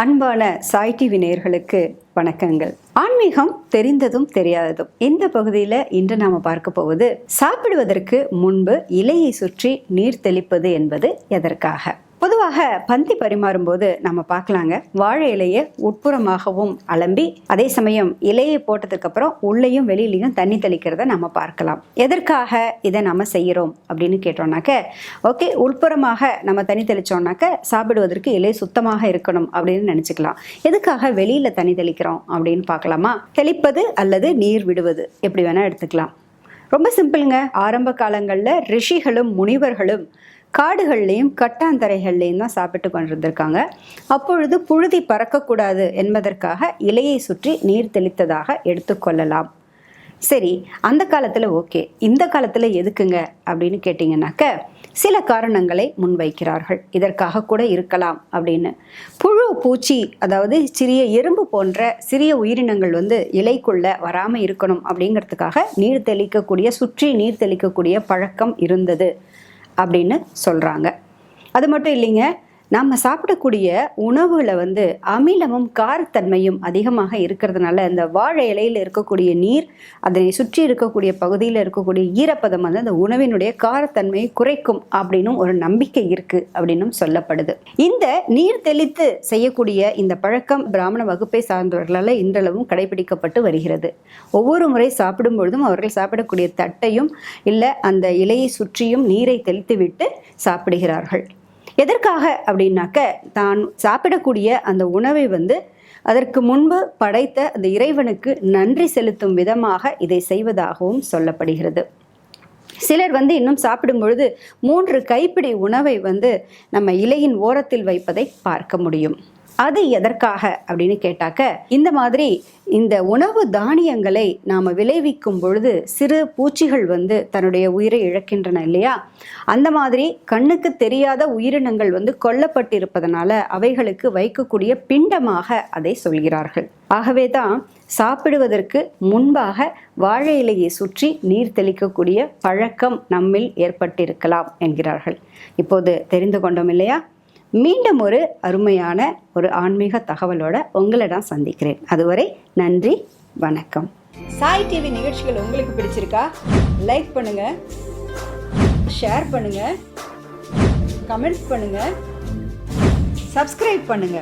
அன்பான சாய் டிவி நேர்களுக்கு வணக்கங்கள். ஆன்மீகம் தெரிந்ததும் தெரியாததும். இந்த பகுதியில் இன்று நாம் பார்க்க போவது சாப்பிடுவதற்கு முன்பு இலையை சுற்றி நீர் தெளிப்பது என்பது எதற்காக? பொதுவாக பந்தி பரிமாறும்போது நம்ம பார்க்கலாங்க. வாழை இலையை உட்புறமாகவும் அலம்பி அதே சமயம் இலையை போட்டதுக்கு அப்புறம் உள்ளேயும் வெளியிலையும் தண்ணி தெளிக்கிறத நம்ம பார்க்கலாம். எதற்காக இதை நம்ம செய்கிறோம் அப்படின்னு கேட்டோம்னாக்க ஓகே உட்புறமாக நம்ம தண்ணி தெளிச்சோம்னாக்க சாப்பிடுவதற்கு இலை சுத்தமாக இருக்கணும் அப்படின்னு நினச்சிக்கலாம். எதுக்காக வெளியில் தண்ணி தெளிக்கிறோம் அப்படின்னு பார்க்கலாமா? தெளிப்பது அல்லது நீர் விடுவது? எப்படி வேணால் எடுத்துக்கலாம். ரொம்ப சிம்பிளுங்க. ஆரம்ப காலங்களில் ரிஷிகளும் முனிவர்களும் காடுகள்லேயும் கட்டாந்தரைகள்லேயும் தான் சாப்பிட்டு கொண்டிருந்திருக்காங்க. அப்பொழுது புழுதி பறக்கக்கூடாது என்பதற்காக இலையை சுற்றி நீர் தெளித்ததாக எடுத்துக்கொள்ளலாம் சரி அந்த காலத்தில் ஓகே. இந்த காலத்தில் எதுக்குங்க? அப்படின்னு கேட்டிங்கனாக்க சில காரணங்களை முன்வைக்கிறார்கள். இதற்காக கூட இருக்கலாம் அப்படின்னு. புழு பூச்சி அதாவது சிறிய எறும்பு போன்ற சிறிய உயிரினங்கள் வந்து இலைக்குள்ள வராமல் இருக்கணும் அப்படிங்கிறதுக்காக நீர் தெளிக்கக்கூடிய சுற்றி நீர் தெளிக்கக்கூடிய பழக்கம் இருந்தது. அப்படின்னு சொல்கிறாங்க அது மட்டும் இல்லைங்க நம்ம சாப்பிடக்கூடிய உணவுகளை வந்து அமிலமும் காரத்தன்மையும் அதிகமாக இருக்கிறதுனால இந்த வாழை இலையில் இருக்கக்கூடிய நீர் அதனை சுற்றி இருக்கக்கூடிய பகுதியில் இருக்கக்கூடிய ஈரப்பதம் வந்து அந்த உணவினுடைய காரத்தன்மையை குறைக்கும் அப்படின்னும் ஒரு நம்பிக்கை இருக்குது அப்படின்னும் சொல்லப்படுது. இந்த நீர் தெளித்து செய்யக்கூடிய இந்த பழக்கம் பிராமண வகுப்பை சார்ந்தவர்களால் இன்றளவும் கடைபிடிக்கப்பட்டு வருகிறது. ஒவ்வொரு முறை சாப்பிடும் பொழுதும் அவர்கள் சாப்பிடக்கூடிய தட்டையும் இல்லை அந்த இலையை சுற்றியும் நீரை தெளித்து விட்டு சாப்பிடுகிறார்கள். எதற்காக அப்படின்னாக்க தான் சாப்பிடக்கூடிய அந்த உணவை வந்து அதற்கு முன்பு படைத்த அந்த இறைவனுக்கு நன்றி செலுத்தும் விதமாக இதை செய்வதாகவும் சொல்லப்படுகிறது. சிலர் வந்து இன்னும் சாப்பிடும் பொழுது மூன்று கைப்பிடி உணவை வந்து நம்ம இலையின் ஓரத்தில் வைப்பதை பார்க்க முடியும். அது எதற்காக அப்படின்னு கேட்டாக்க இந்த மாதிரி இந்த உணவு தானியங்களை நாம் விளைவிக்கும் பொழுது சிறு பூச்சிகள் வந்து தன்னுடைய உயிரை இழக்கின்றன இல்லையா? அந்த மாதிரி கண்ணுக்கு தெரியாத உயிரினங்கள் வந்து கொல்லப்பட்டிருப்பதனால அவைகளுக்கு வைக்கக்கூடிய பிண்டமாக அதை சொல்கிறார்கள். ஆகவே தான் சாப்பிடுவதற்கு முன்பாக வாழை இலையை சுற்றி நீர் தெளிக்கக்கூடிய பழக்கம் நம்மில் ஏற்பட்டிருக்கலாம் என்கிறார்கள். இப்போது தெரிந்து கொண்டோம் இல்லையா? மீண்டும் ஒரு அருமையான ஒரு ஆன்மீக தகவலோட நான் சந்திக்கிறேன். அதுவரை நன்றி வணக்கம். சாய் டிவி நிகழ்ச்சிகள் உங்களுக்கு பிடிச்சிருக்கா? லைக் பண்ணுங்க ஷேர் பண்ணுங்க கமெண்ட்ஸ் பண்ணுங்க சப்ஸ்கிரைப் பண்ணுங்க.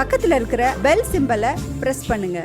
பக்கத்தில் இருக்கிற பெல் சிம்பலை ப்ரெஸ் பண்ணுங்க.